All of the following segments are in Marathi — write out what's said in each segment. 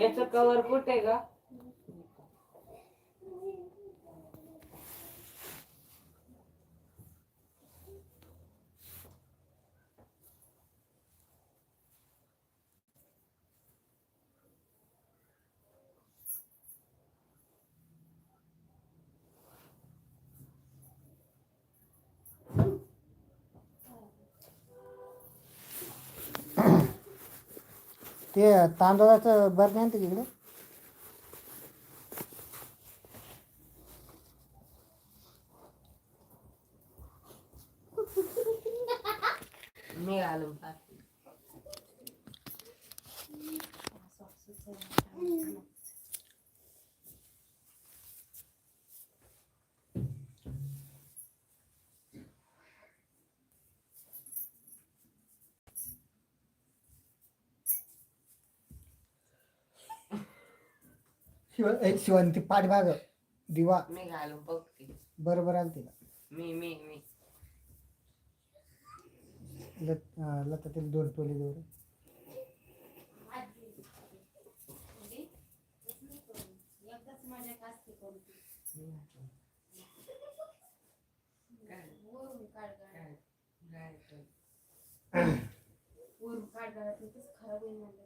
याचं कवर कुठे का ते तांदळाचं बरं नाही तिकडे मी घालून पाहते. शिव ए, शिवंती पाठभाग दिवा. मी घालून बघते. बरोबर आलं तिला. मी मी मी. लत अं, लता तिला दोन टोले देऊ शिवंती नाही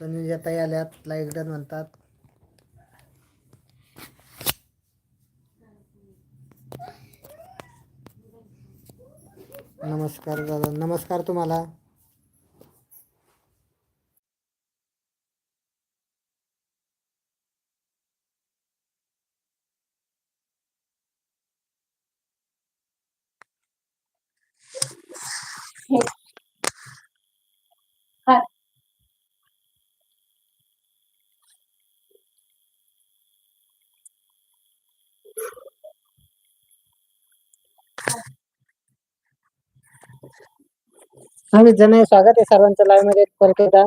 तुम्ही आल्यात लाईक डन म्हणतात. नमस्कार दादा नमस्कार तुम्हाला. आम्ही जण स्वागत आहे सर्वांचं लाईव्हमध्ये. परत एकदा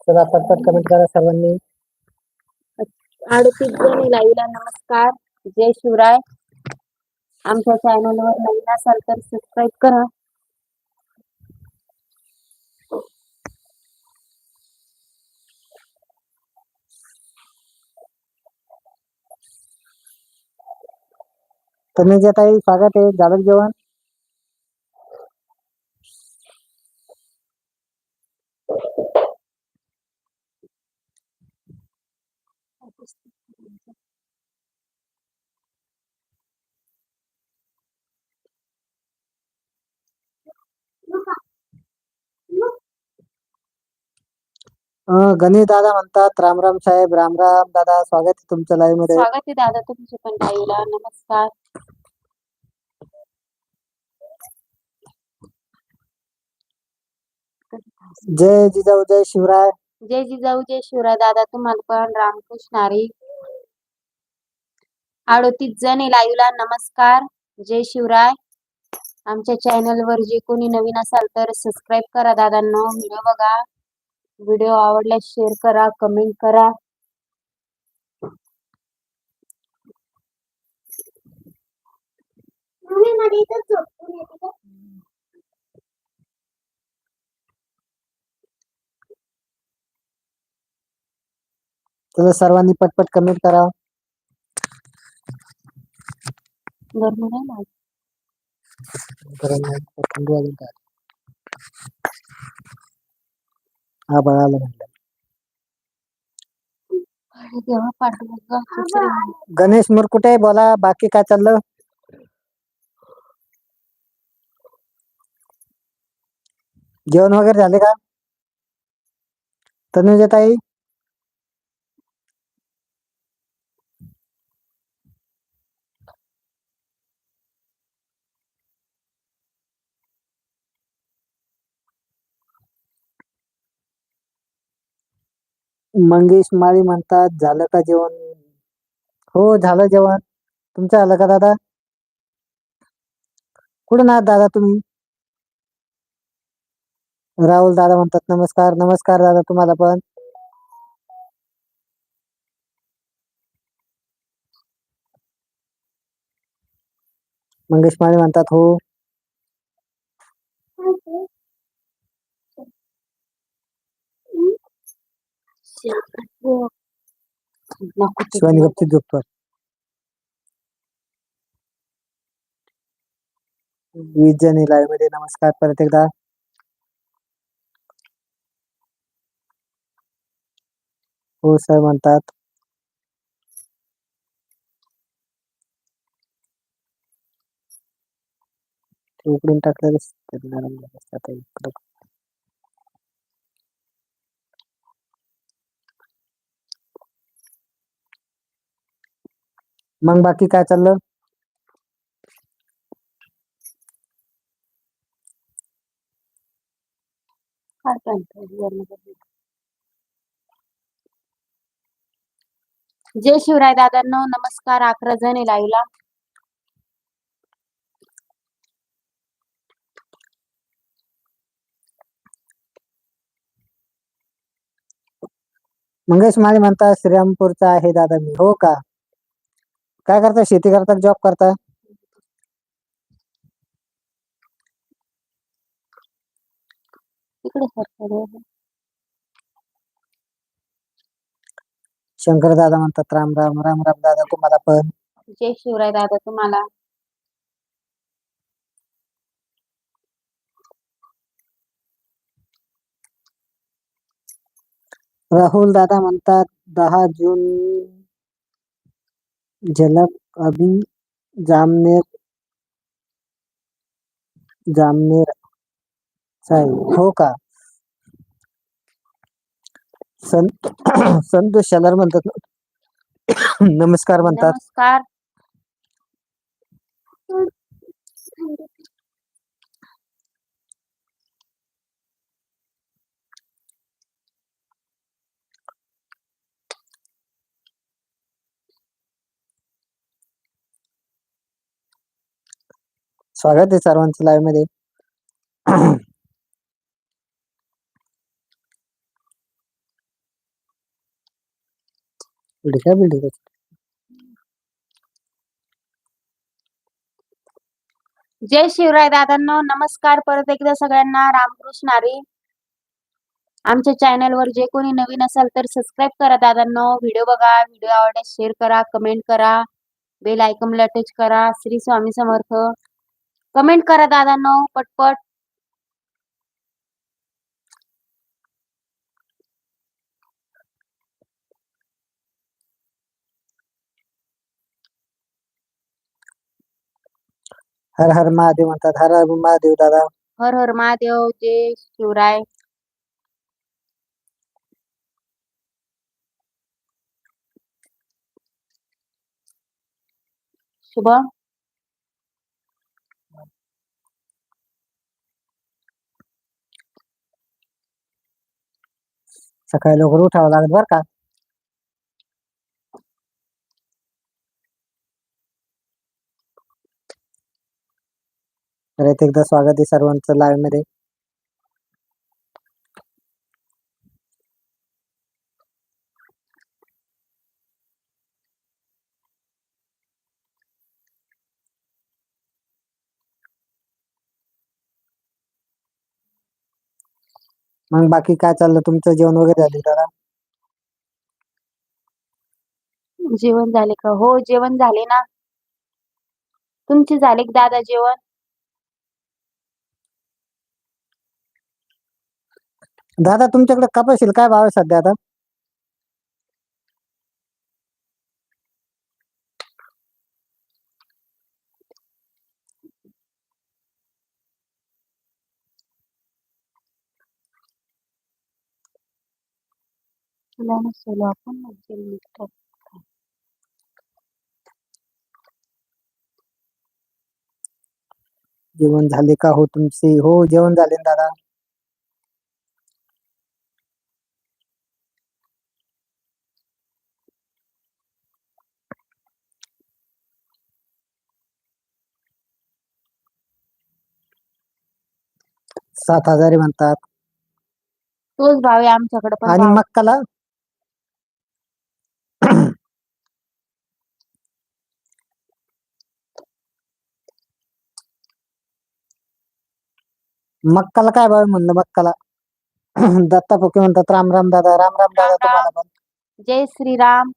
चला पटपट कमेंट करा सर्वांनी. अडतीस जण लाईव्हला नमस्कार. जय शिवराय. आमच्या चॅनलवर नवीन असाल तर सबस्क्राईब करा. तनुजा ताई स्वागत आहे झालं जेवण. गणेश दादा म्हणतात राम राम साहेब राम राम दादा स्वागत आहे तुमच्या लाईव्हमध्ये. स्वागत आहे दादा तुमचे पण लाईव्हला नमस्कार. जय जिजाऊ जय शिवराय. जय जिजाऊ जय शिवराय. दादा तुम्हाला पण रामकृष्ण हरी. अडतीस जणी लाईव्हला नमस्कार. जय शिवराय. आमच्या चॅनल वर जे कोणी नवीन असाल तर सबस्क्राईब करा दादांनो. व्हिडिओ बघा. व्हिडिओ आवडल्यास शेअर करा कमेंट करा. तर सर्वांनी पटपट कमेंट करा. हा बळाला म्हणलं. गणेश मुरकुटे बोला बाकी काय चाललं? जेवण वगैरे झाले का? तनुजा ताई मंगेश माळी म्हणतात झालं का जेवण? हो झालं जेवण. तुमचं झालं का दादा? कुठून आहात दादा तुम्ही? राहुल दादा म्हणतात नमस्कार नमस्कार दादा तुम्हाला पण. मंगेश माळी म्हणतात हो. शिवानी गपचीत झोपतो वीस जण लाईव्हमध्ये नमस्कार परत एकदा हो सर म्हणतात ते उकडून मग बाकी काय चाललं. जय शिवराय दादांनो नमस्कार. अकरा जण लाईव्हला मंगेश माळी म्हणतात श्रीरामपूरचा आहे दादा मी. हो का? काय करता? शेती करता जॉब करता? शंकर दादा म्हणतात राम राम राम राम दादा तुम्हाला पण. जय शिवराय दादा तुम्हाला. राहुल दादा म्हणतात दहा जून झलक अभी जामनेर जामनेर साहेब हो का संत संत शेलार म्हणतात नमस्कार म्हणतात नमस्कार। स्वागत आहे सर्वांचं लाईव्हमध्ये. बिडी जय शिवराय दादांनो नमस्कार. परत एकदा सगळ्यांना रामकृष्ण आरे आमच्या चॅनल वर जे कोणी नवीन असाल तर सबस्क्राईब करा दादांनो. व्हिडिओ बघा व्हिडिओ आवडल्यास शेअर करा कमेंट करा. बेल आयकॉनला टच करा. श्री स्वामी समर्थ. कमेंट करा दादांनो पटपट. हर हर महादेव म्हणतात हर हर महादेव दादा. हर हर महादेव जय शिवराय. शुभ सकाळी लवकर उठावं लागत बर का. परत एकदा स्वागत आहे सर्वांचं लाईव्हमध्ये. मग बाकी काय चाललं? तुमचं जेवण वगैरे झालं दादा जेवण झाले का? हो जेवण झाले ना. तुमचे झाले का दादा जेवण? दादा तुमच्याकडे कपाशील काय भाव आहे सध्या आता? नसेल आपण म्हणजे मीठ जेवण झाले का हो तुमचे? हो जेवण झाले ना दादा. सात हजारी म्हणतात. तोच भाव आहे आमच्याकडे पण आणि भाव. मक्काला? मक्काला काय भाव आहे म्हणलं मक्काला? दत्ता फुके म्हणतात राम राम दादा राम राम दादा तुम्हाला पण. जय श्रीराम.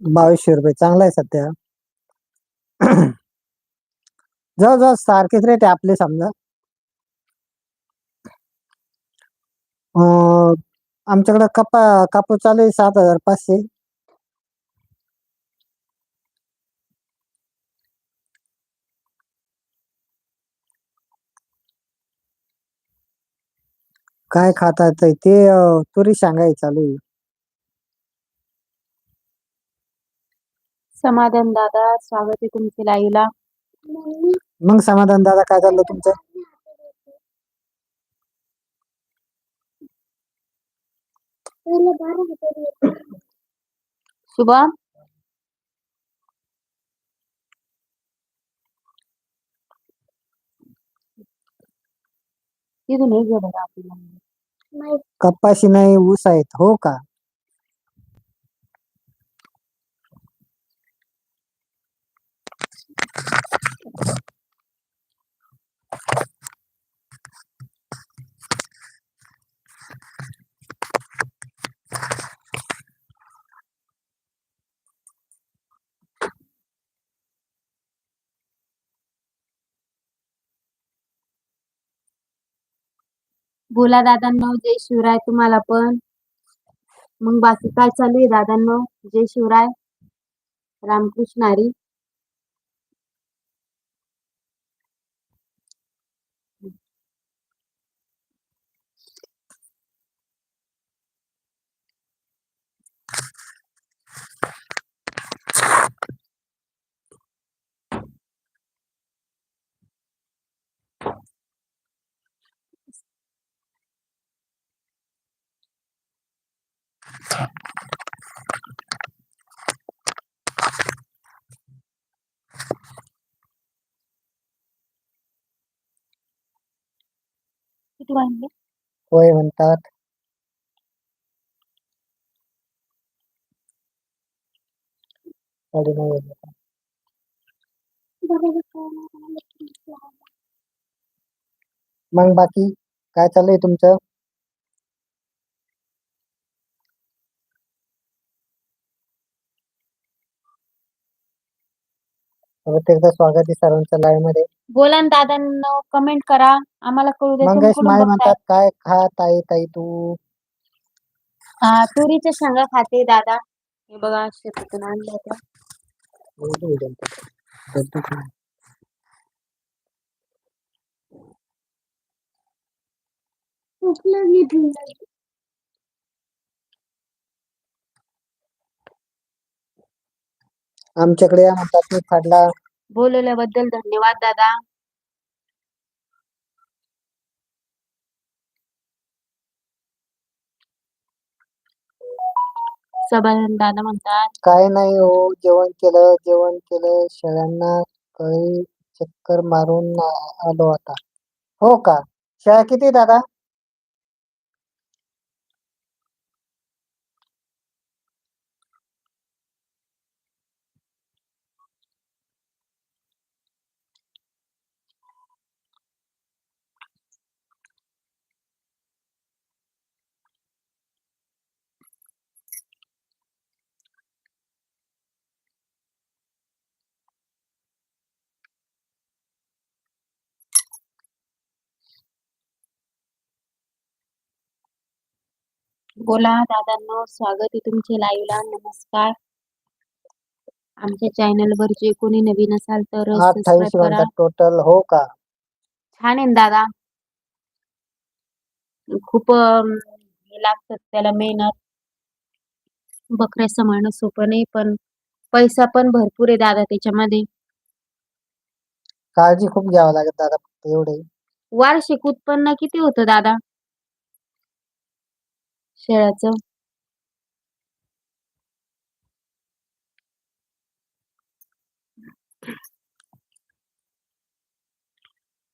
बावीसशे रुपये. चांगला आहे सध्या. जवळजवळ सारखेच रेट आहे आपले समजा. अं, आमच्याकडे कपा कापूस चालू आहे सात हजार पाचशे. काय खातात ते तुरी सांगाय चालू आहे. समाधान दादा स्वागत आहे तुमचे लाईव्हला मग समाधान दादा काय चाललं तुमचं? शुभम? तिथून हे आपल्याला. कपाशी नाही ऊस आहेत हो का? बोला दादांनो जय शिवराय तुम्हाला पण. मग बाकी काय चालू आहे दादांनो? जय शिवराय. रामकृष्ण हरी. होय म्हणतात साडेनऊ वाजले. मग बाकी काय चाललंय तुमचं परत एकदा स्वागत आहे सर्वांचं लाईव्हमध्ये. बोला ना दादांनो कमेंट करा. आम्हाला कळू दे तुम्ही मंगेश कुठून बघताय म्हणतात काय खा ताई ताई तू? हा, तुरीच्या शेंगा खाते दादा. हे बघा शेतातून आणल्या होत्या आमच्याकडे या म्हणतात मी फाडला. बोलवल्याबद्दल धन्यवाद दादा. समाधान दादा म्हणतात. काय नाही हो जेवण केलं जेवण केलं. शेळ्यांना कळी चक्कर मारून आ- आलो आता. हो का? शेळ्या किती दादा? बोला दादांनो स्वागत आहे तुमचे लाईव्हला नमस्कार. आमच्या चॅनल वर जे कोणी नवीन असाल तर अठ्ठावीस सबस्क्राईब करा. म्हणतात टोटल हो का? छान आहे ना दादा. खूप अं, हे लागतात त्याला मेहनत. बकऱ्या सांभाळणं सोपं नाही पण पैसा पण भरपूर आहे दादा त्याच्यामध्ये. काळजी खूप घ्यावं लागत दादा फक्त एवढे. वार्षिक उत्पन्न किती होतं दादा? शेळ्याचं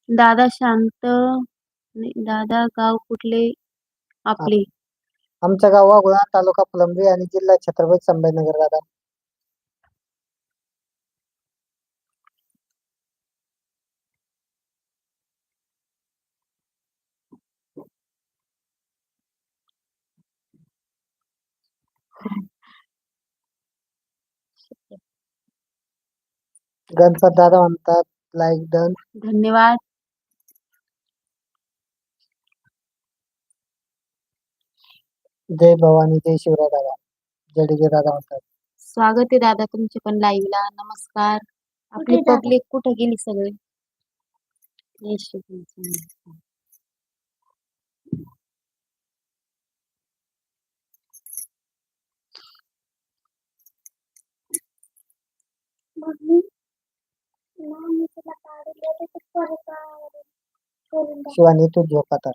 दादा शांत दादा गाव कुठले? आपले. आमचं गाव वाघोळा तालुका फुलंब्री आणि जिल्हा छत्रपती संभाजीनगर दादा. गणपत दादा म्हणतात लाईक डन धन्यवाद. जय भवानी जय शिवराय दादा. जडेजा दादा म्हणतात. स्वागत आहे दादा तुमचे पण लाईव्हला नमस्कार. आपली पब्लिक कुठे गेली सगळे? जय श्री कृष्ण. शिवानी तू झोप आता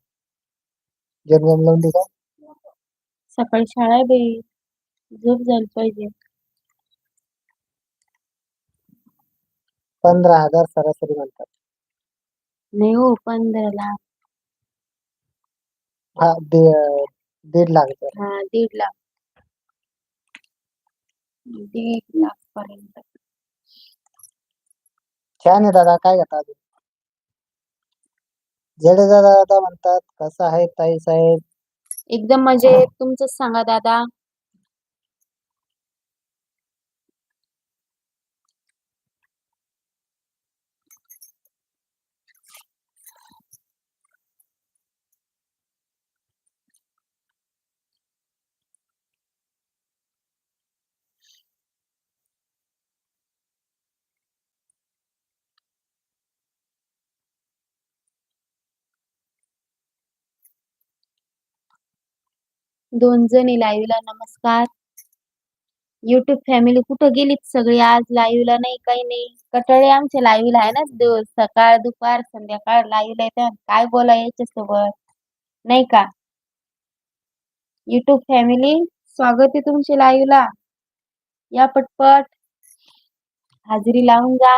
जन्म लावून दे का? सकाळी शाळा आहे बाई. झोप झाली पाहिजे. पंधरा हजार सरासरी म्हणतात. नाही हो पंधराला हा दे- दीड लाख रुपये. हा दीड लाख. दीड लाख पर्यंत. छान आहे दादा काय घेता अजून? जडेजा दादा म्हणतात कसं आहे ताई साहेब? एकदम म्हणजे तुमचंच सांगा दादा. दोन जणी लाईव्हला नमस्कार. युट्यूब फॅमिली कुठं गेलीत सगळी? आज लाईव्हला नाही काही नाही. कटळे आमच्या लाईव्हला आहे ना दिवस. सकाळ दुपार संध्याकाळ लाईव्हला येते काय बोला याच्यासोबत? नाही का? युट्यूब फॅमिली स्वागत आहे तुमचे लाईव्हला या पटपट. हाजरी लावून जा.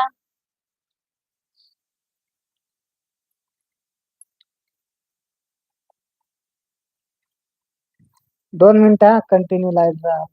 दोन मिनिटं कंटिन्यू लाईव्ह राहा